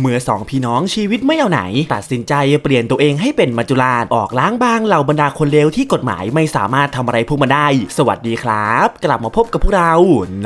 เมื่อสองพี่น้องชีวิตไม่เอาไหน ตัดสินใจเปลี่ยนตัวเองให้เป็นมัจจุราชออกล้างบางเหล่าบรรดาคนเลวที่กฎหมายไม่สามารถทำอะไรพวกมันได้ สวัสดีครับ กลับมาพบกับพวกเรา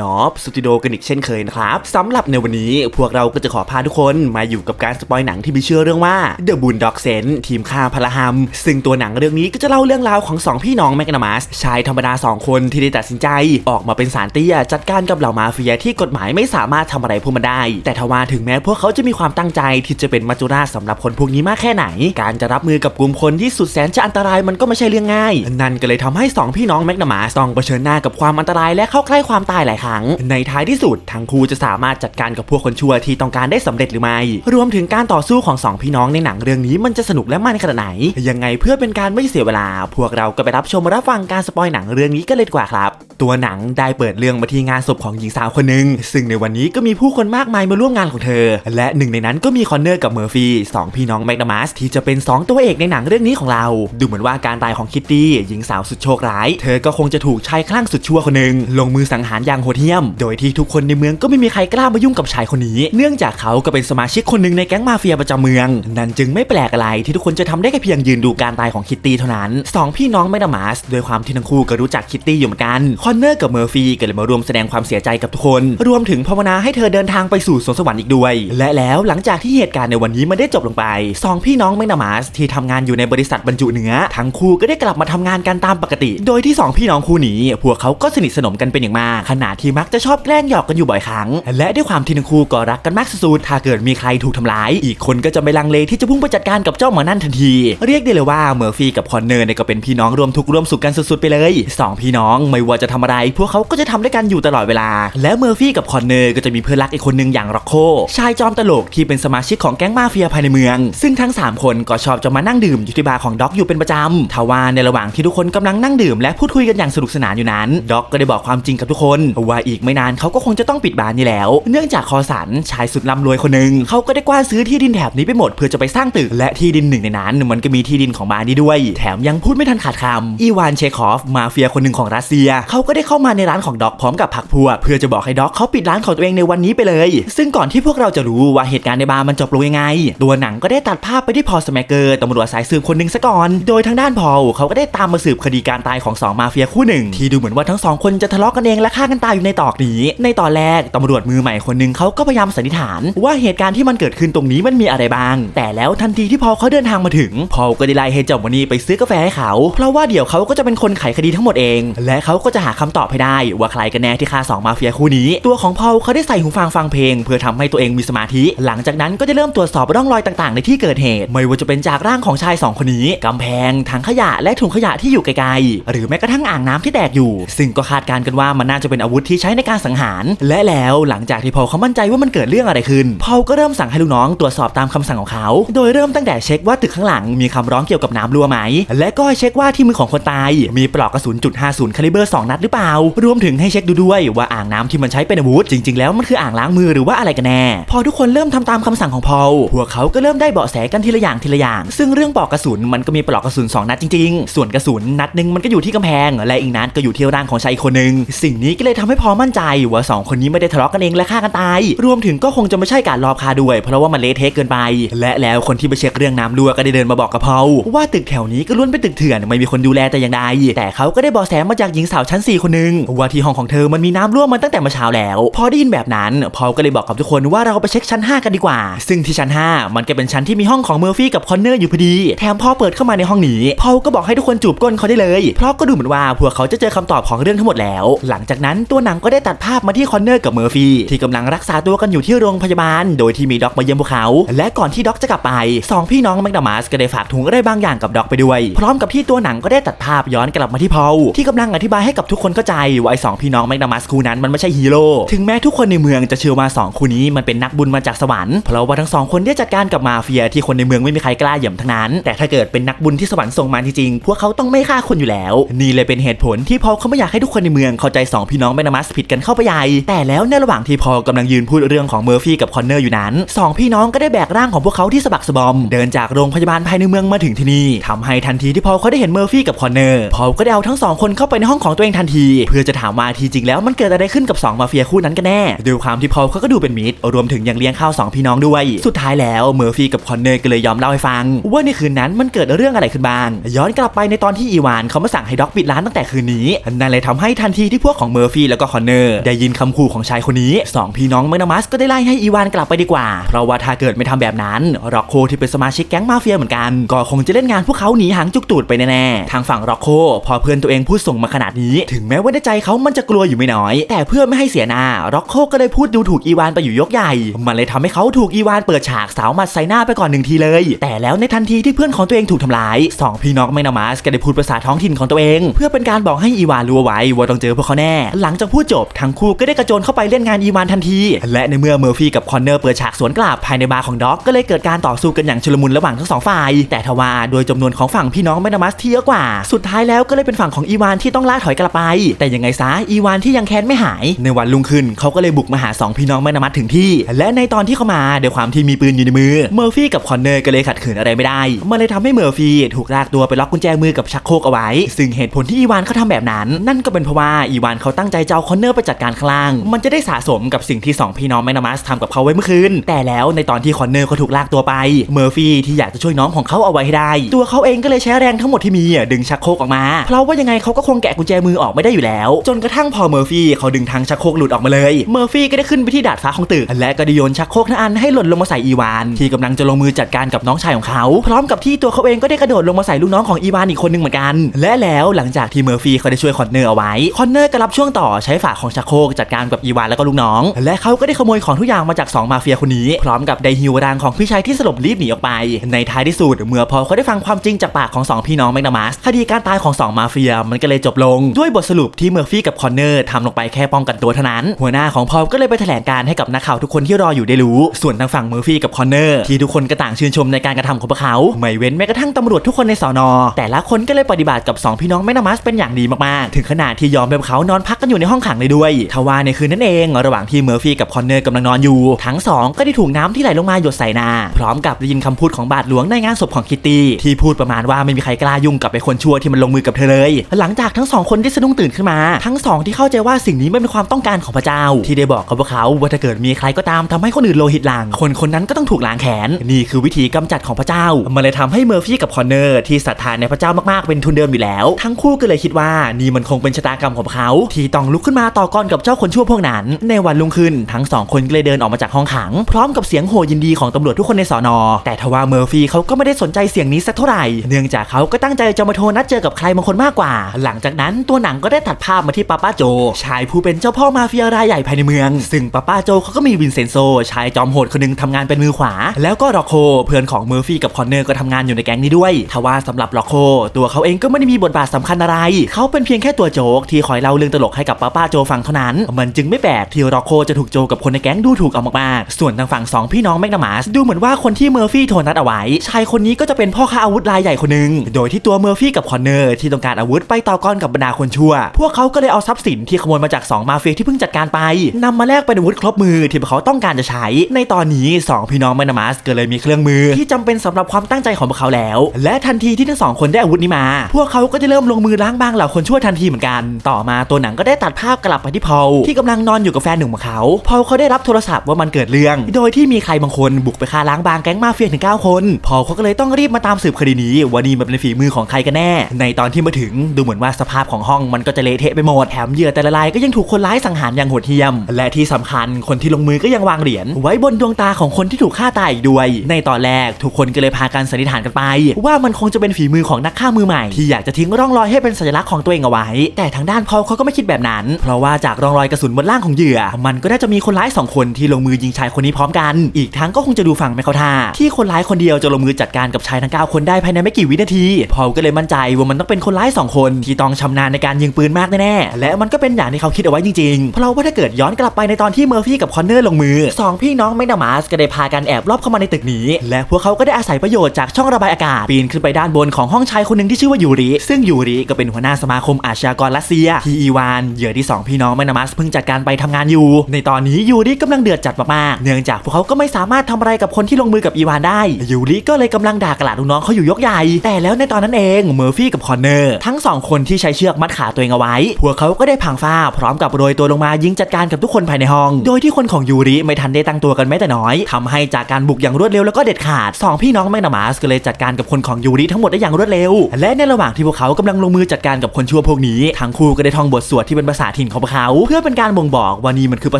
นอฟสตูดิโอกันอีกเช่นเคยนะครับสำหรับในวันนี้พวกเราก็จะขอพาทุกคนมาอยู่กับการสปอยหนังที่มีชื่อเรื่องว่า The Boondock Saints ทีมฆ่าพลหัมซึ่งตัวหนังเรื่องนี้ก็จะเล่าเรื่องราวของสองพี่น้องแมกนามัสชายธรรมดาสองคนที่ได้ตัดสินใจ ออกมาเป็นสารเตี้ยจัดการกับเหล่ามาเฟียที่กฎหมายไม่สามารถทำอะไรพวกมันได้ แต่ทว่าถึงแม้พวกเขาจะมีความตั้งใจที่จะเป็นมัจจุราชสำหรับคนพวกนี้มากแค่ไหน การจะรับมือกับกลุ่มคนที่สุดแสนจะอันตรายมันก็ไม่ใช่เรื่องง่าย นั่นก็เลยทำให้สองพี่น้องแมกนามัสต้องเผชิญหน้ากับความอันตรายและเข้าใกล้ความตายหลายครั้ง ในท้ายที่สุดทั้งคู่จะสามารถจัดการกับพวกคนชั่วที่ต้องการได้สำเร็จหรือไม่ รวมถึงการต่อสู้ของสองพี่น้องในหนังเรื่องนี้มันจะสนุกและมันขนาดไหน ยังไงเพื่อเป็นการไม่เสียเวลา พวกเราก็ไปรับชมรับฟังการสปอยหนังเรื่องนี้กันเลยดีกว่าครับ ตัวหนังได้เปิดเรื่องมาที่งานศพของหญิงสาวคนหนึ่งซึ่งในวันนี้ก็มีผู้คนมากมายมาร่วมงานของเธอ และหนึ่งในนั้นก็มีคอนเนอร์กับเมอร์ฟี่สองพี่น้องแมกนามัสที่จะเป็นสองตัวเอกในหนังเรื่องนี้ของเรา ดูเหมือนว่าการตายของคิตตี้หญิงสาวสุดโชคร้าย เธอก็คงจะถูกชายคลั่งสุดชั่วคนหนึ่งลงมือสังหารอย่างโหดเหี้ยม โดยที่ทุกคนในเมืองก็ไม่มีใครกล้ามายุ่งกับชายคนนี้ เนื่องจากเขาก็เป็นสมาชิกคนหนึ่งในแก๊งมาเฟียประจำเมือง นั่นจึงไม่แปลกอะไรที่ทุกคนจะทำได้แค่เพียงยืนดูการตายของคิตตี้เท่านั้นสองพี่น้องแมกนามัสด้วยความที่ทั้งคู่ก็รู้จักคิตตี้อยู่เหมือนกันคอนเนอร์กับเมอร์ฟี่ก็เลยมารวมแสดงความเสียใจกับทุกคน รวมถึงภาวนาให้เธอเดินทางไปสู่สวนสวรรค์อีกด้วย และแล้วหลังงจากที่เหตุการณ์ในวันนี้มันได้จบลงไปสองพี่น้องแมกนามัสที่ทำงานอยู่ในบริษัทบรรจุเนื้อ ทั้งคู่ก็ได้กลับมาทำงานกันตามปกติ โดยที่สองพี่น้องคู่นี้ พวกเขาก็สนิทสนมกันเป็นอย่างมาก ขณะที่มักจะชอบแกล้งหยอกกันอยู่บ่อยครั้ง และด้วยความที่ทั้งคู่ก็รักกันมากสุดๆถ้าเกิดมีใครถูกทำร้าย อีกคนก็จะไม่ลังเลที่จะพุ่งไปจัดการกับเจ้าหมอนั่นทันที เรียกได้เลยว่าเมอร์ฟี่กับคอนเนอร์เนี่ยก็เป็นพี่น้องรวมทุกร่วมสุขกันสุดๆไปเลยสองพี่น้องไม่ว่าจะทำอะไร พวกเขาก็จะทำด้วยกันอยู่ตลอดเวลา และเมอร์ฟี่กับคอนเนอร์ก็จะมีเพื่อนรักอีกคนหนึ่งอย่างร็อกโคชายจอมตลกที่เป็นสมาชิกของแก๊งมาเฟียภายในเมือง ซึ่งทั้งสามคนก็ชอบจะมานั่งดื่มอยู่ที่บาร์ของด็อกอยู่เป็นประจำทว่าในระหว่างที่ทุกคนกำลังนั่งดื่มและพูดคุยกันอย่างสนุกสนานอยู่นั้นด็อกก็ได้บอกความจริงกับทุกคนว่าอีกไม่นานเขาก็คงจะต้องปิดบาร์นี้แล้ว เนื่องจากคอสันชายสุดร่ำรวยคนหนึ่งเขาก็ได้กว้านซื้อที่ดินแถบนี้ไปหมดเพื่อจะไปสร้างตึกและที่ดินหนึ่งในนั้น มันก็มีที่ดินของบาร์นี้ด้วย แถมยังพูดไม่ทันขาดคำอีวานเชคอฟมาเฟียคนหนึ่งของรัสเซียเขาก็ได้เข้ามาในร้านของด็อกพร้อมกับพักพวกเพื่อจะบอกให้ด็อกเขาปิดร้านของตัวเองในวันนี้ไปเลย ซึ่งก่อนที่พวกเราจะรู้ว่าเหตุการณ์ในบาร์มันจบลงยังไง ตัวหนังก็ได้ตัดภาพไปที่พอลสแมกเกอร์ตำรวจสายสืบคนหนึ่งซะก่อน โดยทางด้านพอลเขาก็ได้ตามมาสืบคดีการตายของสองมาเฟียคู่หนึ่ง ที่ดูเหมือนว่าทั้งสองคนจะทะเลาะกันเองและฆ่ากันตายอยู่ในตอกนี้ในตอนแรกตำรวจมือใหม่คนหนึ่งเขาก็พยายามสันนิษฐาน ว่าเหตุการณ์ที่มันเกิดขึ้นตรงนี้มันมีอะไรบ้าง แต่แล้วทันทีที่พอลเขาเดินทางมาถึง พอลก็ได้ไล่ให้เจ้าวันนี้ไปซื้อกาแฟให้เขา เพราะว่าเดี๋ยวเขาก็จะเป็นคนไขคดีทั้งหมดเอง และเขาก็จะหาคำตอบให้ได้ ว่าใครกันแน่ที่ฆ่าสองมาเฟียคู่นี้ ตัวของพอเขาได้ใส่หูฟังฟังเพลง เพื่อทำให้ตัวเองมีสมาธิหลังจากนั้นก็จะเริ่มตรวจสอบร่องรอยต่างๆ ในที่เกิดเหตุ ไม่ว่าจะเป็นจากร่างของชายสองคนนี้ กำแพง ถังขยะ และถุงขยะที่อยู่ไกลๆ หรือแม้กระทั่งอ่างน้ำที่แตกอยู่ ซึ่งก็คาดการณ์กันว่ามันน่าจะเป็นอาวุธที่ใช้ในการสังหาร และแล้วหลังจากที่พอลเขามั่นใจว่ามันเกิดเรื่องอะไรขึ้นพอลก็เริ่มสั่งให้ลูกน้องตรวจสอบตามคำสั่งของเขา โดยเริ่มตั้งแต่เช็คว่าตึกข้างหลังมีคำร้องเกี่ยวกับน้ำรั่วไหม และก็เช็คว่าที่มือของคนตาย มีปลอกกระสุนจุด50คาลิเบอร์2นัดหรือเปล่า รวมถึงให้เช็คดูด้วยว่าอ่างน้ำที่มันใช้เป็นอาวุธจริง ๆ แล้วมันคืออ่างล้างมือหรือว่าอะไรกันแน่ พอทุกคนเริ่มทำตามคำสั่งของพอลพวกเขาก็เริ่มได้เบาะแสกันทีละอย่างทีละอย่าง ซึ่งเรื่องปลอกกระสุนมันก็มีปลอกกระสุน2นัดจริงๆ ส่วนกระสุนนัดหนึ่งมันก็อยู่ที่กำแพง และอีกนัดก็อยู่ที่ร่างของชายคนหนึ่งสิ่งนี้ก็เลยทำให้พอมั่นใจว่าสองคนนี้ไม่ได้ทะเลาะกันเองและฆ่ากันตาย รวมถึงก็คงจะไม่ใช่การลอบฆ่าด้วย เพราะว่ามันเละเทะเกินไป และแล้วคนที่ไปเช็คเรื่องน้ำรั่วก็ได้เดินมาบอกกับพอลว่าตึกแถวนี้ก็ล้วนเป็นตึกเถื่อนไม่มีคนดูแลแต่อย่างใดแต่เขาก็ได้เบาแสมาจากหญิงสาวชั้น 4 คนหนึ่งว่าที่ห้องของเธอมันมีน้ำรั่วมาตั้งแต่เมื่อเช้าแล้ว พอได้ยินแบบนั้น พอลก็เลยบอกกับทุกคนว่าเราไปเช็คชั้น 5 กันดีกว่า ซึ่งที่ชั้น 5 มันก็เป็นชั้นที่มีห้องของเมอร์ฟี่กับคอนเนอร์อยู่พอดี แถมพอเปิดเข้ามาในห้องนี้พอก็บอกให้ทุกคนจูบก้นเขาได้เลย เพราะก็ดูเหมือนว่าพวกเขาจะเจอคำตอบของเรื่องทั้งหมดแล้ว หลังจากนั้นตัวหนังก็ได้ตัดภาพมาที่คอนเนอร์กับเมอร์ฟี่ที่กำลังรักษาตัวกันอยู่ที่โรงพยาบาล โดยที่มีด็อกมาเยี่ยมพวกเขา และก่อนที่ด็อกจะกลับไปสองพี่น้องแมกดามัสก็ได้ฝากถุงอะไรบางอย่างกับด็อกไปด้วย พร้อมกับที่ตัวหนังก็ได้ตัดภาพย้อนกลับมาที่พอลที่กำลังอธิบายให้กับทุกคนเข้าใจว่าไอ้สองพี่น้องแมกดามัสคู่นั้นมันไม่ใช่ฮีโร่ถึงแม้ทุกคนในเมืองจะเชื่อว่าสองคู่นี้มันเป็นนักบุญมาจากสวรรค์เพราะว่าทั้งสองคนได้จัดการกับมาเฟียที่คนในเมืองไม่มีใครกล้าเหยียบทั้งนั้น แต่ถ้าเกิดเป็นนักบุญที่สวรรค์ส่งมาจริงๆพวกเขาต้องไม่ฆ่าคนอยู่แล้ว นี่เลยเป็นเหตุผลที่พอลเขาไม่อยากให้ทุกคนในเมืองเข้าใจสองพี่น้องแมกดามัสผิดกันเข้าไปใหญ่แต่แล้วในระหว่างที่พอลกำลังยืนพูดเรื่องของเมอร์ฟี่กับคอนเนอร์อยู่นั้นสองพี่น้องก็ได้แบกร่างของพวกเขาที่สะบักสะบอม เดินจากโรงพยาบาลภายในเมืองมาถึงที่นี่ทำให้ทันทีที่พอลเขาได้เห็นเมอร์ฟี่กับคอนเนอร์พอลก็ได้เอาทั้งสองคนเข้าไปในห้องของตัวเองทันที เพื่อจะถามว่าทีจริงแล้วมันเกิดอะไรขึ้นกับสองมาเฟียคู่นั้นกันแน่ด้วยความที่พอเขาก็ดูเป็นมิตรรวมถึงยังเลี้ยงข้าวสองพี่น้องด้วย สุดท้ายแล้วเมอร์ฟี่กับคอนเนอร์ก็เลยยอมเล่าให้ฟัง ว่าในคืนนั้นมันเกิดเรื่องอะไรขึ้นบ้าง ย้อนกลับไปในตอนที่อีวานเขามาสั่งให้ด็อกปิดร้านตั้งแต่คืนนี้นั่นเลยทำให้ทันทีที่พวกของเมอร์ฟี่แล้วก็คอนเนอร์ได้ยินคำขู่ของชายคนนี้สองพี่น้องแมกนามัสก็ได้ไล่ให้อีวานกลับไปดีกว่า เพราะว่าถ้าเกิดไม่ทำแบบนั้นร็อกโคที่เป็นสมาชิกแก๊งมาเฟียเหมือนกันก็คงจะเล่นงานพวกเขาหนีหางจุกตูดไปแน่ๆทางฝั่งร็อกโคพอเพื่อนตัวเองพูดส่งมาขนาดนี้ ถึงแม้ว่าในใจเขามันจะกลัวอยู่ไม่น้อย แต่เพื่อไม่ให้เสียหน้าร็อกโคก็ได้พูดดูถูกอีวานไปอยู่ยกใหญ่ มันเลยทำให้เขาถูกอีวานเปิดฉากสาวหมัดใส่หน้าไปก่อนหนึ่งทีเลย แต่แล้วในทันทีที่เพื่อนของตัวเองถูกทำร้ายสองพี่น้องแมกนามัสก็ได้พูดภาษาท้องถิ่นของตัวเอง เพื่อเป็นการบอกให้อีวานรู้ไว้ว่าต้องเจอพวกเขาแน่ หลังจากพูดจบทั้งคู่ก็ได้กระโจนเข้าไปเล่นงานอีวานทันที และในเมื่อเมอร์ฟี่กับคอนเนอร์เปิดฉากสวนกลับภายในบาร์ของด็อกก็เลยเกิดการต่อสู้กันอย่างชุลมุนระหว่างทั้งสองฝ่าย แต่ทว่าโดยจำนวนของฝั่งพี่น้องแมนามัสที่เยอะกว่า สุดท้ายแล้วก็เลยเป็นฝั่งของอีวานที่ต้องล่าถอยกลับไป แต่ยังไงซะอีวานที่ยังแค้นไม่หาย ในวันรุ่งขึ้นเขาก็เลยบุกมาหาสองพี่น้องแมนามัสถึงที่ และในตอนที่เขามาด้วยความที่มีปืนอยู่ในมือ เมอร์ฟี่กับคอนเนอร์ก็เลยขัดขืนอะไรไม่ได้ มันเลยทำให้เมอร์ฟี่ถูกลากตัวไปล็อกกุญแจมือกับชักโครกเอาไว้ ซึ่งเหตุผลที่อีวานเขาทำแบบนั้น นั่นก็เป็นเพราะว่าอีวานเขาตั้งใจจะเอาคอนเนอร์ไปจัดการข้างล่าง มันจะได้สะสมกับสิ่งที่สองพี่น้องแมกนามัสทำกับเขาไว้เมื่อคืน แต่แล้วในตอนที่คอนเนอร์เขาถูกลากตัวไป เมอร์ฟี่ที่อยากจะช่วยน้องของเขาเอาไว้ให้ได้ ตัวเขาเองก็เลยใช้แรงทั้งหมดที่มีดึงชักโครกออกมา เพราะว่ายังไงเขาก็คงแกะกุญแจมือออกไม่ได้อยู่แล้ว จนกระทั่งพอเมอร์ฟี่เขาดึงทางชักโครกหลุดออกมาเลย เมอร์ฟี่ก็ได้ขึ้นไปที่ดาดฟ้าของตึกและก็ได้โยนชักโครกทั้งันให้หล่นลงมาใส่อีวาน ที่กำลังจะลงมือจัดการกับน้องชายของเขา พร้อมกับที่ตัวเขาเองก็ได้กระโดดลงมาใส่ลูกน้องของอีวานอีกคนหนึงเหมือนกัน และแล้วหลังจากที่เมอร์ฟี่เขาได้ช่วยคอนเนอร์เอาไว้ คอนเนอร์ก็รับช่วงต่อใช้ฝาของชักโครกจัดการกับอีวานแล้วก็ลูกน้อง และเขาก็ได้ขโมยของทุกอย่างมาจากสองมาเฟียคนนี้ พร้อมกับไดฮิวรางของพี่ชายที่สลบรีบหนีออกไป ในท้ายที่สุดเมื่อพอเขาได้ฟังความจริงจากปากของสองพี่น้องแมกนามัสคดีการตายของสองมาเฟียมันก็เลยจบลงด้วยบทสรุปที่เมอร์ฟี่กับคอนเนอร์ทำลงไปแค่ป้องกันตัวเท่านั้น หัวหน้าของพอก็เลยไปแถลงการให้กับนักข่าวทุกคนที่รออยู่ได้รู้ส่วนทางฝั่งเมอร์ฟี่กับคอนเนอร์ที่ทุกคนก็ต่างชื่นชมในการกระทำของพวกเขา ไม่เว้นแม้กระทั่งตำรวจทุกคนในสอนอแต่ละคนก็เลยปฏิบัติกับสองพี่น้องแมกนามัสเป็นอย่างดีมากๆ ถึงขนาดที่ยอมให้พวกเขานอนพักกันอยู่ในห้องขังเลยด้วย ทว่าในคืนนั้นเอง ระหว่างที่เมอร์ฟี่กับคอนเนอร์กำลังนอนอยู่ ทั้งสองก็ได้ถูกน้ำที่ไหลลงมาหยดใส่นา พร้อมกับได้ยินคำพูดของบาทหลวงในงานศพของคิตตี้ที่พูดประมาณว่าไม่มีใครกล้ายุ่งกับไอ้คนชั่วที่มันลงมือกับเธอเลย หลังจากทั้งสองคนได้สะดุ้งตื่นขึ้นมา ทั้งสองที่เข้าใจว่าสิ่งนี้ไม่เป็นความต้องการของพระเจ้า ที่ได้บอกกับพวกเขาว่าถ้าเกิดมีใครก็ตามทำให้คนอื่นโลหิตหลัง คนคนนั้นก็ต้องถูกล้างแขนนี่คือวิธีกำจัดของพระเจ้า มันเลยทำให้เมอร์ฟี่กับคอนเนอร์ที่ศรัทธาในพระเจ้ามากๆเป็นทุนเดิมอยู่แล้ว ทั้งคู่ก็เลยคิดว่านี่มันคงเป็นชะตากรรมของพวกเขา ที่ต้องลุกขึ้นมาต่อกรกับเจ้าคนชั่วพวกนั้น ในวันรุ่งขึ้นทั้งสองคนก็เลยเดินออกมาจากห้องขัง พร้อมกับเสียงโห่ยินดีของตำรวจทุกคนในสอนอแต่ทว่าเมอร์ฟี่เขาก็ไม่ได้สนใจเสียงนี้สักเท่าไหร่ เนื่องจากเขาก็ตั้งใจจะมาโทรนัดเจอกับใครบางคนมากกว่า หลังจากนั้นตัวหนังก็ได้ตัดภาพมาที่ป้าป้าโจ ชายผู้เป็นเจ้าพ่อมาเฟียรายใหญ่ภายในเมือง ซึ่งป้าป้าโจเขาก็มีวินเซนโซชายจอมโหดคนหนึงทำงานเป็นมือขวา แล้วก็ร็อกโคเพื่อนของเมอร์ฟี่กับคอนเนอร์ก็ทำงานอยู่ในแก๊งนี้ด้วยทว่าสำหรับร็อกโค ตัวเขาเองก็ไม่ได้มีบทบาทสำคัญอะไร เขาเป็นเพียงแค่ตัวโจ๊กที่คอยเล่าเรื่องตลกให้กับป้าป้าโจฟังเท่านั้น มันจึงไม่แปลกที่ร็อกโคจะถูกโจกับคนในแก๊งดูถูกเอามากๆส่วนทางฝั่งสองพี่น้องแมกนามัสดูเหมือนว่าคนที่เมอร์ฟี่โทรนัดเอาไว้ชายคนนี้ก็จะเป็นพ่อค้าอาวุธรายใหญ่คนหนึ่งโดยที่ตัวเมอร์ฟี่กับคอนเนอร์ที่ต้องการอาวุธไปต่อกรกับบรรดาคนชั่ว พวกเขาก็เลยเอาทรัพย์สินที่ขโมยมาจากสองมาเฟียที่เพิ่งจัดการไปนำมาแลกเป็นอาวุธครบมือที่พวกเขาต้องการจะใช้ ในในตอนนี้สองพี่น้องแมนามัสก็เลยมีเครื่องมือ ที่จำเป็นสำหรับความตั้งใจของพวกเขาแล้ว และทันทีที่ทั้งสองคนได้อาวุธนี้มา พวกเขาก็จะเริ่มลงมือล้างบางเหล่าคนชั่วทันทีเหมือนกัน ต่อมาตัวหนังก็ได้ตัดภาพกลับไปที่พอลที่กำลังนอนอยู่กับแฟนหนุ่มของเขาพอลเขาได้รับโทรศัพท์ว่ามันเกิดเรื่อง โดยที่มีใครบางคนบุกไปฆ่าล้างบางแก๊งมาเฟียถึง 9 คน พอลเขาก็เลยต้องรีบมาตามสืบคดีนี้ว่านี่มันเป็นฝีมือของใครกันแน่ ในตอนที่มาถึงดูเหมือนว่าสภาพของห้องมันก็จะเละเทะไปหมดแถมเหยื่อแต่ละรายก็ยังถูกคนร้ายสังหารอย่างโหดเหี้ยม และที่สำคัญคนที่ลงมือก็ยังวางเหรียญไว้บนดวงตาของคนที่ถูกฆ่าตายอีกด้วย ในตอนแรกทุกคนก็เลยพากันสันนิษฐานกันไป ว่ามันคงจะเป็นฝีมือของนักฆ่ามือใหม่ ที่อยากจะทิ้งร่องรอยให้เป็นสัญลักษณ์ของตัวเองเอาไว้ แต่ทางด้านพอลเขาก็ไม่คิดแบบนั้น เพราะว่าจากร่องรอยกระสุนบนร่างของเหยื่อ มันก็น่าจะมีคนร้ายสองคนที่ลงมือยิงชายคนนี้พร้อมกัน อีกทั้งก็คงจะดูฝั่งไม่เข้าท่าที่คนร้ายคนเดียวจะลงมือจัดการกับชายทั้ง9คนได้ภายในไม่กี่วินาทีพอลก็เลยมั่นใจว่ามันต้องเป็นคนร้ายสองคนที่ต้องชำนาญในการยิงปืนมากแน่ๆและมันก็เป็นอย่างที่เขาคิดเอาไว้จริงๆเพราะว่าถ้าเกิดย้อนกลับไปในตอนที่เมอร์ฟี่กับคอนเนอร์ลงมือสองพี่น้องแมกนามัสก็ได้พากันแอบลอบเข้ามาในตึกนี้ และพวกเขาก็ได้อาศัยประโยชน์จากช่องระบายอากาศ ปีนขึ้นไปด้านบนของห้องชายคนหนึ่งที่ชื่อว่ายูริซึ่งยูริก็เป็นหัวหน้าสมาคมอาชญากรรัสเซียที่อีวานเหยื่อที่สองพี่น้องแมกนามัสเพิ่งจัดการไปทำงานอยู่ ในตอนนี้ยูริกำลังเดือดจัดมากๆเนื่องจากพวกเขาก็ไม่สามารถทำอะไรกับคนที่ลงมือกับอีวานได้ยูริก็เลยกำลังด่ากราดลูกน้องเขาอยู่ยกใหญ่แต่แล้วในตอนนั้นเองเมอร์ฟี่กับคอนเนอร์ทั้งสองคนที่ใช้เชือกมัดขาตัวเองเอาไว้ พวกเขาก็ได้พังฟ้า พร้อมกับโรยตัวลงมายิงจัดการกับทุกคนภายในห้อง โดยที่คนของยูริไม่ทันได้ตั้งตัวกันแม้แต่น้อยทำให้จากการบุกอย่างรวดเร็วแล้วก็เด็ดขาดสองพี่น้องแมกนามาสก็เลยจัดการกับคนของยูริทั้งหมดได้อย่างรวดเร็ว และในระหว่างที่พวกเขากำลังลงมือจัดการกับคนชั่วพวกนี้ทั้งคู่ก็ได้ท่องบทสวดที่เป็นภาษาถิ่นของพวกเขา เพื่อเป็นการบ่งบอกว่านี่มันคือปร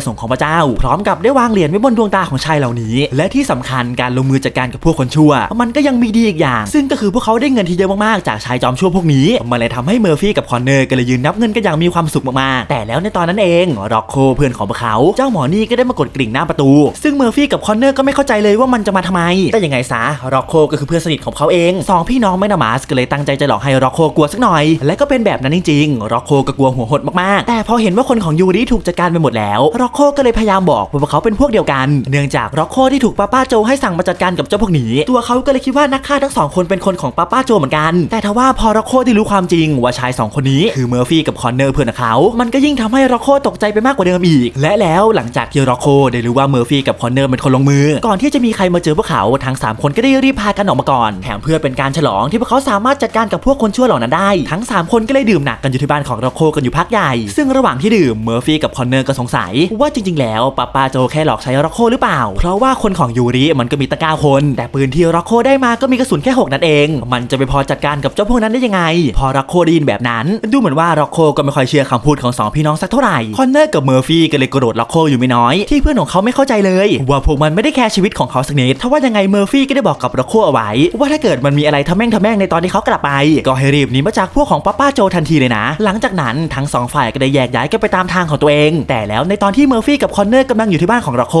ะสงค์ของพระเจ้า พร้อมกับได้วางเหรียญไว้บนดวงตาของชายเหล่านี้ และที่สำคัญการลงมือจัดการกับพวกคนชั่ว มันก็ยังมีดีอีกอย่าง ซึ่งก็คือพวกเขาได้เงินที่เยอะมากๆจากชายจอมชั่วพวกนี้มันเลยทำให้เมอร์ฟี่กับคอนเนอร์ก็เลยยืนนับเงินกันอย่างมีความสุขมากๆแต่แล้วในตอนนั้นเองร็อกโคเพื่อนของพวกเขา เจ้าหมอนี่ก็ได้มากดกริ่งหน้าประตู ซึ่งเมอร์ฟี่กับคอนเนอร์ก็ไม่เข้าใจเลยว่ามันจะมาทำไม แต่ยังไงซะร็อกโคก็คือเพื่อนสนิทของเขาเองสองพี่น้องแมกนามาสก็เลยตั้งใจจะหลอกให้ร็อกโคกลัวสักหน่อย และก็เป็นแบบนั้นจริงๆร็อกโคก็กลัวหัวหดมากๆ แต่พอเห็นว่าคนของยูริถูกจัดการไปหมดแล้วร็อกโคก็เลยพยายามบอกว่าพวกเขาเป็นพวกเดียวกัน เนื่องจากร็อกโคที่ถูกป้าป้าโจให้สั่งมาจัดการกับเจ้าพวกนี้ตัวเขาก็เลยคิดว่านักฆ่าทั้งสองคนเป็นคนของป้าป้าโจเหมือนกัน แต่ทว่าพอร็อกโคที่รู้ความจริงว่าชายสองคนนี้คือเมอร์ฟี่กับคอนเนอร์เพื่อนของเขา มันก็ยิ่งทำให้ร็อกโคตกใจไปมากกว่าเดิมอีก และแล้วหลังจากที่ร็อกโคได้รู้ว่าเมอร์ฟี่กับคอนเนอร์เป็นคนลงมือ ก่อนที่จะมีใครมาเจอพวกเขาทั้งสามคนก็ได้รีบพากันออกมาก่อนแถมเพื่อเป็นการฉลองที่พวกเขาสามารถจัดการกับพวกคนชั่วเหล่านั้นได้ ทั้งสามคนก็เลยดื่มหนักกันอยู่ที่บ้านของร็อกโคกันอยู่พักใหญ่ ซึ่งระหว่างที่ดื่มเมอร์ฟี่กับคอนเนอร์ก็สงสัย ว่าจริง ๆ แล้วป้าป้าโจแค่หลอกใช้ร็อกโคหรือเปล่า เพราะว่าคนของยูริมันก็มีตั้งเก้าคน แต่ปืนที่ร็อกโคได้มาก็มีกระสุนแค่หกนัดเอง มันจะไปพอจัดการกับเจ้าพวกนั้นได้ยังไง พอร็อกโคได้ยินแบบนั้น ดูเหมือนว่าร็อกโคก็ไม่ค่อยเชื่อคำพูดของสองพี่น้องสักเท่าไหร่คอนเนอร์กับเมอร์ฟี่ก็เลยโกรธร็อกโคอยู่ไม่น้อยที่เพื่อนของเขาไม่เข้าใจเลยว่าพวกมันไม่ได้แคร์ชีวิตของเขาสักนิดถ้าว่ายังไงเมอร์ฟี่ก็ได้บอกกับร็อกโคเอาไว้ ว่าถ้าเกิดมันมีอะไรทำแม่งทำแม่งในตอนที่เขากลับไป ก็ให้รีบหนีมาจากพวกของป้าป้าโจทันทีเลยนะ หลังจากนั้นทั้งสองฝ่ายก็ได้แยกย้ายกันไปตามทางของตัวเอง แต่แล้วในตอนที่เมอร์ฟี่กับคอนเนอร์กำลังอยู่ที่บ้านของร็อกโค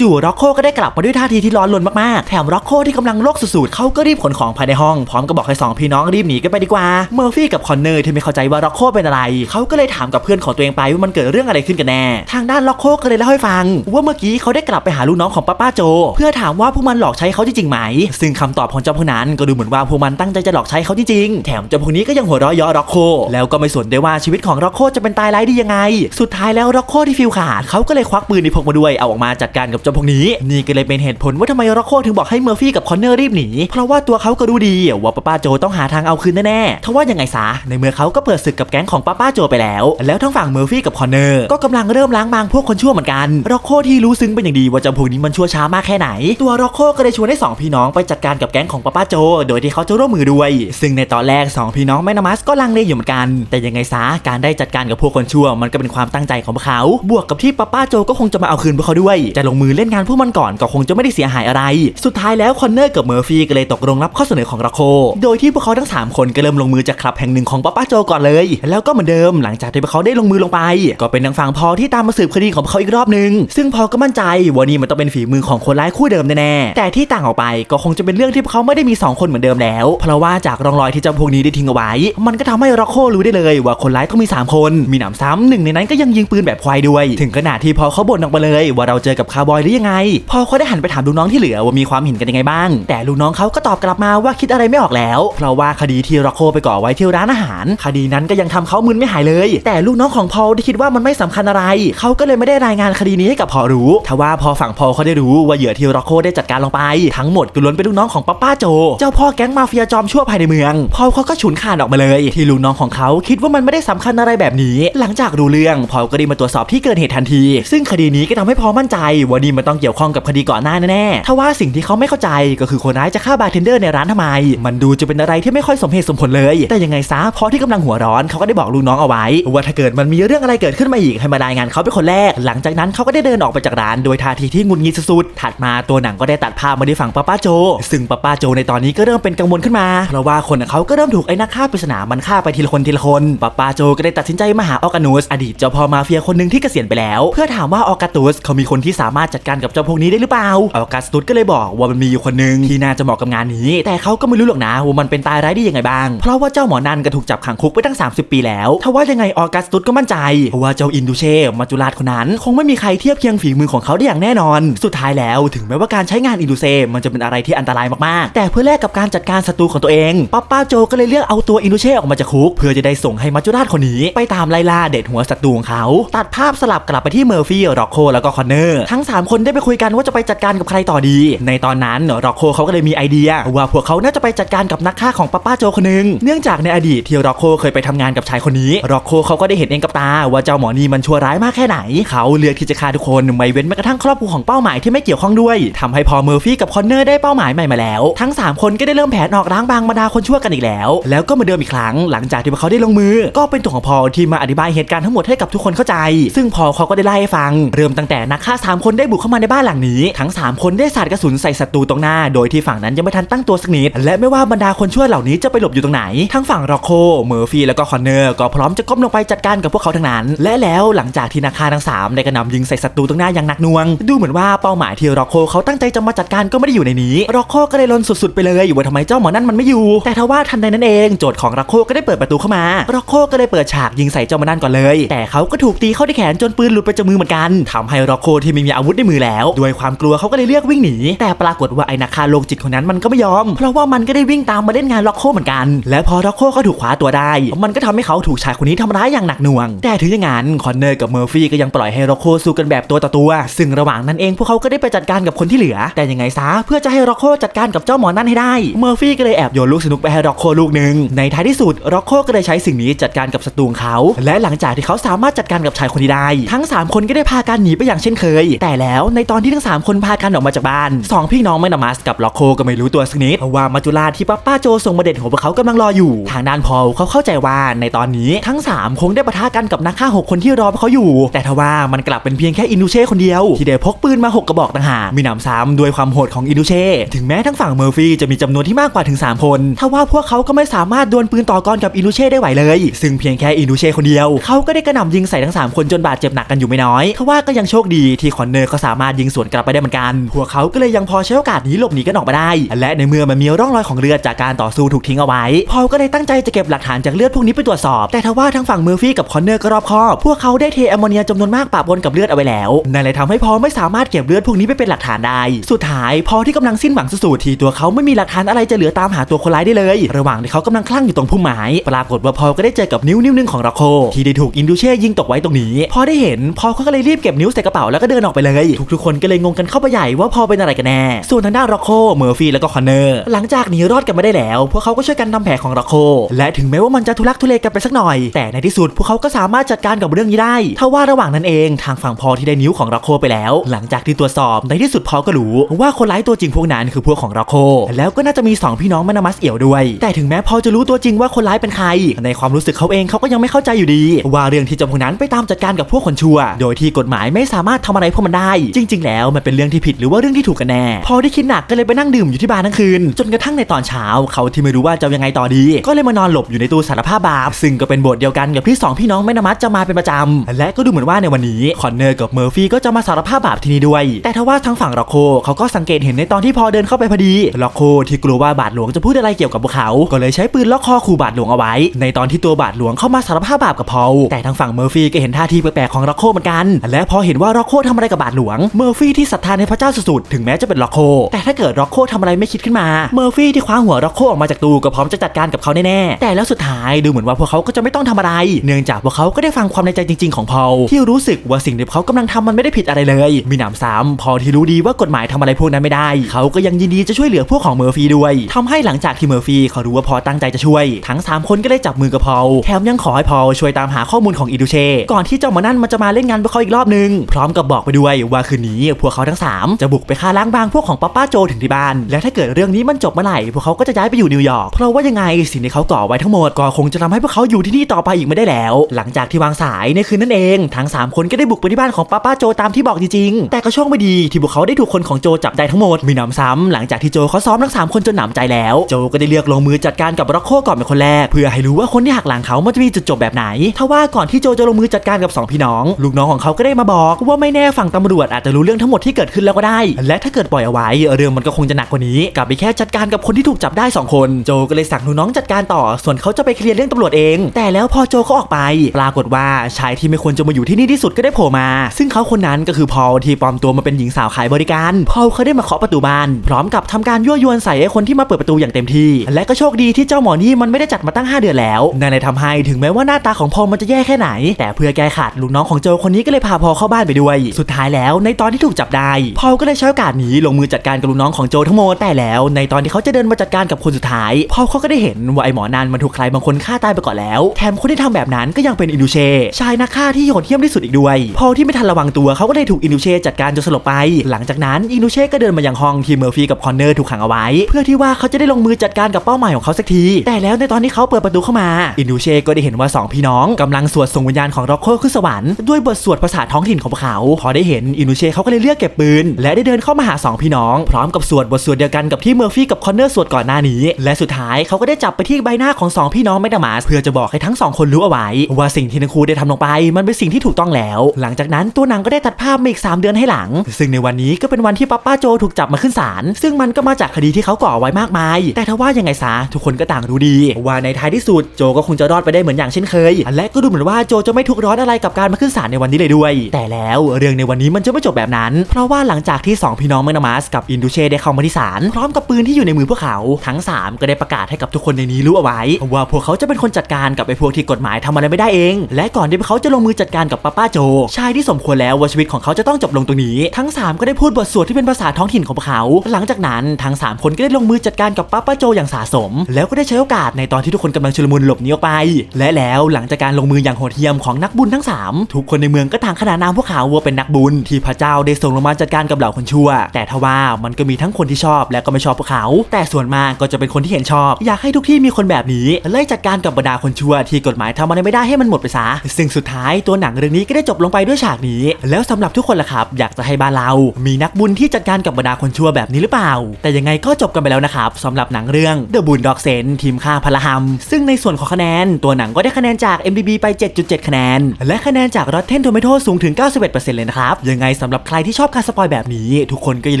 จู่ๆร็อกโคก็ได้กลับมาด้วยท่าทีที่ร้อนรนมากๆแถมร็อกโคที่กำลังโลกสุดๆเขาก็รีบขนของภายในห้องพร้อมกับบอกให้สองพี่น้องรีบหนีกันไปดีกว่าเมอร์ฟี่กับคอนเนอร์ที่ไม่เข้าใจว่าร็อกโคเป็นอะไรเขาก็เลยถามกับเพื่อนของตัวเองไปว่ามันเกิดเรื่องอะไรขึ้นกันแน่ ทางด้านร็อกโคก็เลยเล่าให้ฟัง ว่าเมื่อกี้เขาได้กลับไปหาลูกน้องของป้าป้าโจ เพื่อถามว่าพวกมันหลอกใช้เขาจริงๆไหม ซึ่งคำตอบของเจ้าพวกนั้นก็ดูเหมือนว่าพวกมันตั้งใจจะหลอกใช้เขาจริงๆ แถมเจ้าพวกนี้ก็ยังหัวเราะเยาะร็อกโค แล้วก็ไม่สนด้ว่าชีวิตของร็อกโคจะเป็นตายร้ายดียังไง สุดท้ายแล้วร็อกโคที่ฟิลขาดเขาก็เลยควักปืนที่พกมาด้วยเอาออกมาจัดการกับเจ้าพวกนี้ นี่ก็เลยเป็นเหตุผลว่าทำไมร็อกโคถึงบอกให้เมอร์ฟี่กับคอนเนอร์รีบหนีเพราะว่าตัวเขาก็รู้ดีว่าป้าป้าโจต้องหาทางเอาคืนแน่ๆทว่ายังไงซะในเมื่อเขาก็เปิดศึกกับแก๊งของป้าป้าโจไปแล้ว แล้วทั้งฝั่งเมอร์ฟี่กับคอนเนอร์ก็กำลังเริ่มล้างบางพวกคนชั่วเหมือนกันร็อกโคที่รู้ซึ้งเป็นอย่างดีว่าเจ้าพวกนี้มันชั่วช้ามากแค่ไหน ตัวร็อกโคก็เลยชวนให้สองพี่น้องไปจัดการกับแก๊งของป้าป้าโจ โดยที่เขาจะร่วมมือด้วย ซึ่งในตอนแรกสองพี่น้องแมนามัสก็ลังเลอยู่เหมือนกัน แต่ยังไงซะการได้จัดการกับพวกคนชั่วมันก็เป็นความตั้งใจของพวกเขา บวกกับที่ป้าป้าโจก็คงจะมาเอาคืนพวกเขาด้วยจะลงมือเล่นงานพวกมันก่อนก็คงจะไม่ได้เสียหายอะไร สุดท้ายแล้วคอนเนอร์กับเมอร์ฟี่ก็เลยตกลงรับข้อเสนอของร็อกโค โดยที่พวกเขาทั้งสามคนก็เริ่มลงมือจากคลับแห่งหนึ่งของป้าป้าโจก่อนเลย แล้วก็เหมือนเดิมหลังจากที่พวกเขาได้ลงมือลงไป ก็เป็นทางฝั่งพอที่ตามมาสืบคดีของพวกเขาอีกรอบหนึง ซึ่งพอก็มั่นใจว่านี่มันต้องเป็นฝีมือของคนร้ายคู่เดิมแน่ๆแต่ที่ต่างออกไปก็คงจะเป็นเรื่องที่พวกเขาไม่ได้มี 2 คนเหมือนเดิมแล้ว เพราะว่าจากร่องรอยที่เจ้าพวกนี้ได้ทิ้งเอาไว้ มันก็ทำให้ร็อกโครู้ได้เลย ว่าคนร้ายต้องมี 3 คน มีหนำซ้ำหนึ่งในนั้นก็ยังยิงปืนแบบควายด้วย ถึงขนาดที่พอเขาบ่นออกมาเลย ว่าเราเจอกับคาร์บอยหรือยังไง พอเขาได้หันไปถามลูกน้องที่เหลือว่ามีความเห็นกันยังไงบ้าง แต่ลูกน้องเขาก็ตอบกลับมาว่าคิดอะไรไม่ออกแล้ว เพราะว่าคดีที่ร็อกโคไปก่อไว้ที่ร้านอาหาร คดีนั้นก็ยังทำเขามึนไม่หายเลย แต่ลูกน้องของพอลที่คิดว่ามันไม่สำคัญอะไร เขาก็เลยไม่ได้รายงานคดีนี้ให้กับพอรู้ทว่าพอฝั่งพอเขาได้รู้ว่าเหยื่อที่ร็อกโคได้จัดการลงไป ทั้งหมดก็ล้วนเป็นลูกน้องของป้าป้าโจ เจ้าพ่อแก๊งมาเฟียจอมชั่วภายในเมือง พอเขาก็ฉุนขาดออกมาเลย ที่ลูกน้องของเขาคิดว่ามันไม่ได้สำคัญอะไรแบบนี้ หลังจากรู้เรื่องพอก็ได้มาตรวจสอบที่เกิดเหตุทันที ซึ่งคดีนี้ก็ทำให้พอมั่นใจว่านี่มันต้องเกี่ยวข้องกับคดีก่อนหน้าแน่ๆทว่าสิ่งที่เขาไม่เข้าใจก็คือคนร้ายจะฆ่าบาร์เทนเดอร์ในร้านทำไม มันดูจะเป็นอะไรที่ไม่ค่อยสมเหตุสมผลเลย แต่ยังไงซะพอที่กำลังหัวร้อนเขาก็ได้บอกลูกน้องเอาไว้ ว่าถ้าเกิดมันมีเรื่องอะไรเกิดขึ้นมาอีกให้มารายงานเขาเป็นคนแรก หลังจากนั้นเขาก็ได้เดินออกไปจากร้านโดยท่าทีที่งุนงิดสุดๆถัดมาตัวหนังก็ได้ตัดภาพมาที่ฝั่งป้าป้าโจ ซึ่งป้าป้าโจในตอนนี้ก็เริ่มเป็นกังวลขึ้นมา เพราะว่าคนของเขาก็เริ่มถูกไอ้นักฆ่าปริศนามันฆ่าไปทีละคนทีละคนป้าป้าโจก็ได้ตัดสินใจมาหาออกานูสอดีตเจ้าพ่อมาเฟียคนหนึ่งที่เกษียณไปแล้ว เพื่อถามว่าออกาตูสเขามีคนที่สามารถจัดการกับเจ้าพวกนี้ได้หรือเปล่าออกาตูสก็เลยบอกว่ามันมีอยู่คนหนึ่งที่น่าจะเหมาะกับงานนี้ แต่เขาก็ไม่รู้หรอกนะว่ามันเป็นตายร้ายได้ยังไงบ้าง เพราะว่าเจ้าหมอนันก็ถูกจับขังคุกไปตั้ง 30 ปีแล้วทว่ายังไงออกัสตุสก็มั่นใจว่าเจ้าอินดูเช่มาจุราชคนนั้น คงไม่มีใครเทียบเคียงฝีมือของเขาได้อย่างแน่นอน สุดท้ายแล้วถึงแม้ว่าการใช้งานอินดูเซมันจะเป็นอะไรที่อันตรายมากๆ แต่เพื่อแลกกับการจัดการศัตรูของตัวเองป้าป้าโจก็เลยเลือกเอาตัวอินดูเช่ออกมาจากคุก เพื่อจะได้ส่งให้มัจจุราชคนนี้ ไปตามไล่ล่าเด็ดหัวศัตรูของเขา ตัดภาพสลับกลับไปที่เมอร์ฟี่ร็อกโคแล้วก็คอนเนอร์ทั้งสามคนได้ไปคุยกันว่าจะไปจัดการกับใครต่อดี ในตอนนั้นร็อกโคเขาก็เลยมีไอเดีย ว่าพวกเขาน่าจะไปจัดการกับนักฆ่าของป้าป้าโจคนหนึ่งเนื่องจากในอดีตที่ร็อกโคเคยไปทำงานกับชายคนนี้ร็อกโคเขาก็ได้เห็นเองกับตา ว่าเจ้าหมอนี่มันชั่วร้ายมากแค่ไหน เขาเลือกที่จะฆ่าทุกคนไม่เว้นแม้กระทั่งครอบครัวคู่ของเป้าหมายที่ไม่เกี่ยวข้องด้วยทำให้พอเมอร์ฟี่กับคอนเนอร์ได้เป้าหมายใหม่มาแล้ว ทั้ง 3 คนก็ได้เริ่มแผนออกล้างบางบรรดาคนชั่วกันอีกแล้ว แล้วก็มาเดิมอีกครั้งหลังจากที่พวกเขาได้ลงมือ ก็เป็นตัวของพอลที่มาอธิบายเหตุการณ์ทั้งหมดให้กับทุกคนเข้าใจ ซึ่งพอลเขาก็ได้ไล่ให้ฟัง เริ่มตั้งแต่นักฆ่าสามคนได้บุกเข้ามาในบ้านหลังนี้ ทั้งสามคนได้สาดกระสุนใส่ศัตรูตรงหน้า โดยที่ฝั่งนั้นยังไม่ทันตั้งตัวสักนิดและไม่ว่าบรรดาคนชั่วเหล่านี้จะไปหลบอยู่ตรงไหน ทั้งฝั่งร็อกโคเมอร์ฟี่แล้วก็คอนเนอร์ก็พร้อมจะก้มลงไปจัดการกับพวกเขาทั้งนั้น และแล้วหลังจากที่นักฆ่าทั้งสามได้กระหน่ำยิงใส่ศัตรูตรงหน้าอย่างหนักหน่วงดูเหมือนว่าเป้าหมายที่ร็อกโคเขาตั้งใจจะมาจัดการก็ไม่ได้อยู่ในนี้ร็อกโคก็เลยลนสุดๆไปเลยว่าทำไมเจ้าหมอนั่นมันไม่อยู่ แต่ทว่าทันใดนั้นเองโจทย์ของร็อกโคก็ได้เปิดประตูเข้ามาร็อกโคก็ได้เปิดฉากยิงใส่เจ้าหมอนั่นก่อนเลย แต่เขาก็ถูกตีเข้าที่แขนจนปืนหลุดไปจากมือเหมือนกันทำให้ร็อกโคที่ไม่มีอาวุธในมือแล้วด้วยความกลัวเขาก็เลยเลือกวิ่งหนีแต่ปรากฏว่าไอ้นักฆ่าโลกจิตคนนั้นมันก็ไม่ยอม เพราะว่ามันก็ได้วิ่งตามมาเล่นงานร็อกโคเหมือนกัน และพอร็อกโคเขาถูกคว้าตัวได้ มันก็ทำให้เขาถูกชายคนนี้ทำร้ายอย่างหนักหน่วง แต่ถึงอย่างนั้นคอนเนอร์กับเมอร์ฟี่ก็ยังปล่อยให้ร็อกโคสู้กันแบบตัวต่อตัว ซึ่งระหว่างนั้นเองพวกเขาก็ได้ไปจัดการกับคนที่เหลือ แต่ยังไงซะเพื่อจะให้ร็อกโคจัดการกับเจ้าหมอนั่นให้ได้ เมอร์ฟี่ก็เลยแอบโยนลูกสนุกไปให้ร็อกโคลูกหนึ่งในท้ายที่สุดร็อกโคก็เลยใช้สิ่งนี้จัดการกับศัตรูเขา และหลังจากที่เขาสามารถจัดการกับชายคนนี้ได้ ทั้ง 3 คนก็ได้พากันหนีไปอย่างเช่นเคย แต่แล้วในตอนที่ทั้ง 3 คนพากันออกมาจากบ้านสองพี่น้องแมนามัสกับล็อกโคก็ไม่รู้ตัวสักนิดว่ามาจุฬาที่ป้าป้าโจส่งมาเด็ดของพวกเขากำลังรออยู่ ทางด้านพอลเขาเข้าใจว่าในตอนนี้ทั้ง 3 คงได้ปะทะกันกับนักฆ่าหกคนที่รอพวกเขาอยู่ แต่ทว่ามันกลับเป็นเพียงแค่อินูเช่คนเดียวที่ได้พพกปืนมาหกกระบอกต่างหากมีหนำซ้ำด้วยความโหดของอินูเช่ถึงแม้ทั้งฝั่งเมอร์ฟี่จะมีจำนวนที่มากกว่าถึง 3 คนทว่าพวกเขาก็ไม่สามารถดวลปืนต่อกรกับอินูเช่ได้ไหวเลย ซึ่งเพียงแค่อินูเช่คนเดียว เขาก็ได้กระหน่ำยิงใส่ทั้ง 3 คนจนบาดเจ็บหนักกันอยู่ไม่น้อยทว่าก็ยังโชคดีที่คอนเนอร์ก็สามารถยิงสวนกลับไปได้เหมือนกัน พวกเขาก็เลยยังพอใช้โอกาสนี้หลบหนีกันออกมาได้ และในเมื่อมันมีร่องรอยของเลือดจากการต่อสู้ถูกทิ้งเอาไว้ พอลก็เลยตั้งใจจะเก็บหลักฐานจากเลือดพวกนี้ไปตรวจสอบ แต่ทว่าทั้งฝั่งเมอร์ฟี่กับคอนเนอร์ก็รอบคอบพวกเขาได้เทแอมโมเนียจำนวนมากปะปนกับเลือดเอาไว้แล้วนั่นเลยทำให้พอไม่สามารถเก็บเลือดพวกนี้ไปเป็นหลักฐานได้ สุดท้ายพอที่กำลังสิ้นหวังสุดๆทีตัวเขาไม่มีหลักฐานอะไรจะเหลือตามหาตัวคนร้ายได้เลย ระหว่างที่เขากำลังคลั่งอยู่ตรงพุ่มไม้ปรากฏว่าพอก็ได้เจอกับนิ้วนิ้วหนึงของร็อกโค ที่ได้ถูกอินดูเช่ยิงตกไว้ตรงนี้ พอได้เห็นพอเขาก็เลยรีบเก็บนิ้วใส่กระเป๋าแล้วก็เดินออกไปเลย ทุกๆคนก็เลยงงกันเข้าไปใหญ่ว่าพอเป็นอะไรกันแน่ส่วนทางด้านร็อกโคเมอร์ฟี่แล้วก็คอนเนอร์หลังจากหนีรอดกันมาได้แล้ว พวกเขาก็ช่วยกันทำแผลของร็อกโค และถึงแม้ว่ามันจะทุลักทุเลกันไปสักหน่อย แต่ในที่สุดพวกเขาก็สามารถจัดการกับเรื่องนี้ได้ทว่าระหว่างนั้นเองทางฝั่งพอที่ได้นิ้วของร็อกโคไปแล้วหลังจากที่ตรวจสอบในที่สุดพอก็รู้ว่าคนร้ายตัวจริงพวกนั้นคือพวกของร็อกโคแล้วก็น่าจะมีสองพี่น้องแมนามัสเอี่ยวด้วย แต่ถึงแม้พอจะรู้ตัวจริงว่าคนร้ายเป็นใคร ในความรู้สึกเขาเองเขาก็ยังไม่เข้าใจอยู่ดี ว่าเรื่องที่เจ้าพวกนั้นไปตามจัดการกับพวกคนชั่ว โดยที่กฎหมายไม่สามารถทำอะไรพวกมันได้ จริง ๆ แล้วมันเป็นเรื่องที่ผิดหรือว่าเรื่องที่ถูกกันแน่ พอได้คิดหนักก็เลยไปนั่งดื่มอยู่ที่บาร์ทั้งคืน จนกระทั่งในตอนเช้าเขาที่ไม่รู้ว่าจะยังไงต่อดี ก็เลยมานอนหลบอยู่ในตู้สารภาพบาปซึ่งก็เป็นบทเดียวกันกับที่สองพี่น้องแม่นามัสจะมาเป็นประจำและก็ดูเหมือนว่าในวันนี้คอนเนอร์กับเมอร์ฟี่ก็จะมาสารภาพบาปที่นี่ด้วย แต่ทว่าทางฝั่งร็อกโคเขาก็สังเกตเห็นในตอนที่พอเดินเข้าไปพอดีร็อกโคที่กลัวว่าบาทหลวงจะพูดอะไรเกี่ยวกับพวกเขา ก็เลยใช้ปืนล็อกคอขู่บาทหลวงเอาไว้ ในตอนที่ตัวบาทหลวงเข้ามาสารภาพบาปกับพอลแต่ทางฝั่งเมอร์ฟี่ก็เห็นท่าทีแปลกๆของร็อกโคเหมือนกัน และพอเห็นว่าร็อกโคทำอะไรกับบาทหลวง เมอร์ฟี่ที่ศรัทธาในพระเจ้าสุดๆถึงแม้จะเป็นร็อกโค แต่ถ้าเกิดร็อกโคทำอะไรไม่คิดขึ้นมา เมอร์ฟี่ที่คว้าหัวร็อกโคออกมาจากตู้ก็พร้อมจะจัดการกับเขาแน่ๆแต่แล้วสุดท้ายดูเหมือนว่าพวกเขาก็จะไม่ต้องทำอะไร เนื่องจากพวกเขาก็ได้ฟังความในใจจริง ๆของพอลที่รู้สึกว่าสิ่งที่เขากำลังทำมันไม่ได้ผิดอะไรเลยมีหนำซ้ำพอที่รู้ดีว่ากฎหมายทำอะไรพวกนั้นไม่ได้ เขาก็ยังยินดีจะช่วยเหลือพวกของเมอร์ฟี่ด้วยทำให้หลังจากที่เมอร์ฟี่เขารู้ว่าพอตั้งใจจะช่วย ทั้ง 3 คนก็ได้จับมือกับพอลแถมยังขอให้พอลช่วยตามหาข้อมูลของอิดูเช่ก่อนที่เจ้าหมอนั่นมันจะมาเล่นงานพวกเขาอีกรอบนึง พร้อมกับบอกไปด้วยว่าคืนนี้พวกเขาทั้ง 3 จะบุกไปฆ่าล้างบางพวกของป้าป้าโจถึงที่บ้าน และถ้าเกิดเรื่องนี้มันจบเมื่อไหร่พวกเขาก็จะย้ายไปอยู่นิวยอร์กเพราะว่ายังไงสิ่งที่เขาก่อไว้ทั้งหมดก็คงจะทำให้พวกเขาอยู่ที่นี่ต่อไปอีกไม่ได้แล้ว หลังจากที่วางสายในคืนนั้นเองทั้ง 3 คนก็ได้บุกไปที่บ้านของป้าป้าโจตามที่บอกจริงแต่ก็โชคไม่ดีที่พวกเขาได้ถูกคนของโจจับได้ทั้งหมด มีหนำซ้ำหลังจากที่โจเขาซ้อมทั้ง3คนจนหนำใจแล้ว โจก็ได้เลือกลงมือจัดการกับร็อกโคก่อนเป็นคนแรก เพื่อให้รู้ว่าคนที่หักหลังเขามันจะมีจุดจบแบบไหน ทว่าก่อนที่โจจะลงมือจัดการกับสองพี่น้อง ลูกน้องของเขาก็ได้มาบอก ว่าไม่แน่ฝั่งตำรวจอาจจะรู้เรื่องทั้งหมดที่เกิดขึ้นแล้วก็ได้ และถ้าเกิดปล่อยเอาไว้เรื่องมันก็คงจะหนักกว่านี้ กลับไปแค่จัดการกับคนที่ถูกจับได้สองคน โจก็เลยสั่งลูกน้องจัดการต่อ ส่วนเขาจะไปเคลียร์เรื่องตำรวจเอง แต่แล้วพอโจเขาออกไป ปรากฏว่าชายที่ไม่ควรจะมาอยู่ที่นี่ที่สุดก็ได้โผล่มา ซึ่งเขาคนนั้นก็คือพอลที่ปลอมตัวมาเป็นหญิงสาวขายบริการพอลเขาได้มาเคาะประตูบ้าน พร้อมกับทำการยั่วยวนใส่ไอ้คนที่มาเปิดประตูอย่างเต็มที่ และก็โชคดีที่เจ้าหมอนี่มันไม่ได้จัดมาตั้ง 5 เดือนแล้วนั่นเลยทำให้ถึงแม้ว่าหน้าตาของพอลมันจะแย่แค่ไหน แต่เพื่อแก้ขัดลูกน้องของโจคนนี้ก็เลยพาพอลเข้าบ้านไปด้วย สุดท้ายแล้วในตอนที่ถูกจับได้ พอลก็เลยใช้โอกาสนี้ลงมือจัดการกับลูกน้องของโจทั้งหมดแต่แล้ว ในตอนที่เขาจะเดินมาจัดการกับคนสุดท้าย พอลเขาก็ได้เห็นว่าไอ้หมอนันมันถูกใครบางคนฆ่าตายไปก่อนแล้ว แถมคนที่ทำแบบนั้นก็ยังเป็นอินดูเช่ชายนักฆ่าที่โหดเหี้ยมที่สุดอีกด้วย พอลที่ไม่ทันระวังตัวเขาก็เลยถูกอินดูเช่เช่จัดการจนสลบไป หลังจากนั้นอินูเช่ก็เดินมายังห้องที่เมอร์ฟี่กับคอนเนอร์ถูกขังเอาไว้ เพื่อที่ว่าเขาจะได้ลงมือจัดการกับเป้าหมายของเขาสักที แต่แล้วในตอนที่เขาเปิดประตูเข้ามาอินูเช่ก็ได้เห็นว่าสองพี่น้องกำลังสวดส่งวิญญาณของร็อกโคขึ้นสวรรค์ด้วยบทสวดภาษาท้องถิ่นของพวกเขา พอได้เห็นอินูเช่เขาก็เลยเลือกเก็บปืน และได้เดินเข้ามาหาสองพี่น้อง พร้อมกับสวดบทสวดเดียวกันกับที่เมอร์ฟี่กับคอนเนอร์สวดก่อนหน้านี้ และสุดท้ายเขาก็ได้จับไปที่ใบหน้าของสองพี่น้องแมกนามาสเพื่อจะบอกให้ทั้งสองคนรู้เอาไว้ ว่าสิ่งที่ทั้งคู่ได้ทำลงไป มันเป็นสิ่งที่ถูกต้องแล้ว หลังจากนั้นตัวหนังก็ได้ตัดภาพมาอีก3 เดือนให้หลัง ซึ่งในวันนี้ก็เป็นวันที่ป้าป้าโจถูกจับมาขึ้นศาลซึ่งมันก็มาจากคดีที่เขาก่อไว้มากมาย แต่ถ้าว่ายังไงซะทุกคนก็ต่างรู้ดี ว่าในท้ายที่สุดโจก็คงจะรอดไปได้เหมือนอย่างเช่นเคย และก็ดูเหมือนว่าโจจะไม่ทุกข์ร้อนอะไรกับการมาขึ้นศาลในวันนี้เลยด้วย แต่แล้วเรื่องในวันนี้มันจะไม่จบแบบนั้น เพราะว่าหลังจากที่สองพี่น้องแมกนามัสกับอินดูเช่ได้เข้ามาที่ศาลพร้อมกับปืนที่อยู่ในมือพวกเขาทั้งสามก็ได้ประกาศให้กับทุกคนในนี้รู้เอาไว้ ว่าพวกเขาจะเป็นคนจัดการกับไอ้พวกที่กฎหมายทำอะไรไม่ได้เอง และก่อนที่เขาจะลงมือจัดการกับป้าป้าโจชายที่สมควรแล้วว่าชีวิตของเขาจะต้องจบลงตรงนี้ ทั้ง 3 ก็ได้พูดบทสวดที่เป็นภาษาท้องถิ่นของพวกเขา หลังจากนั้นทั้ง 3 คนก็ได้ลงมือจัดการกับป้าป้าโจอย่างสาสม แล้วก็ได้ใช้โอกาสในตอนที่ทุกคนกำลังชุลมุนหลบหนีออกไป และแล้วหลังจากการลงมืออย่างโหดเหี้ยมของนักบุญทั้ง 3 ทุกคนในเมืองก็ต่างขนานนามพวกเขาว่าเป็นนักบุญที่พระเจ้าได้ส่งลงมาจัดการกับเหล่าคนชั่ว แต่ทว่ามันก็มีทั้งคนที่ชอบและก็ไม่ชอบพวกเขา แต่ส่วนมากก็จะเป็นคนที่เห็นชอบ อยากให้ทุกที่มีคนแบบนี้ไล่จัดการกับบรรดาคนชั่วที่กฎหมายทำอะไรไม่ได้ให้มันหมดไปซะซึ่งสุดท้ายตัวหนังเรื่องนี้ก็ได้จบลงไปด้วยฉากนี้ แล้วสำหรับทุกคนล่ะครับอยากจะให้บ้านเรา มีนักบุญที่จัดการกับบรรดาคนชั่วแบบนี้หรือเปล่า แต่ยังไงก็จบกันไปแล้วนะครับสำหรับหนังเรื่อง The Boondock Saints ทีมฆ่าพลหัมซึ่งในส่วนของคะแนน ตัวหนังก็ได้คะแนนจาก MDB ไป 7.7 คะแนน และคะแนนจาก Rotten Tomato สูงถึง 91%เลยนะครับ ยังไงสำหรับใครที่ชอบการสปอยแบบนี้ ทุกคนก็อย่า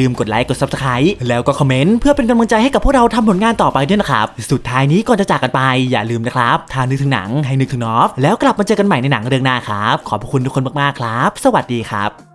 ลืมกดไลค์กด Subscribe แล้วก็คอมเมนต์เพื่อเป็นกำลังใจให้กับพวกเราทำผลงานต่อไปด้วยนะครับสุดท้ายนี้ก่อนจะจากกันไปอย่าลืมนะครับถ้านึกถึงหนังให้นึกถึงนอฟแล้วกลับมาเจอกันใหม่ในหนังเรื่องหน้าครับขอบคุณทุกคนมากๆครับ สวัสดีครับ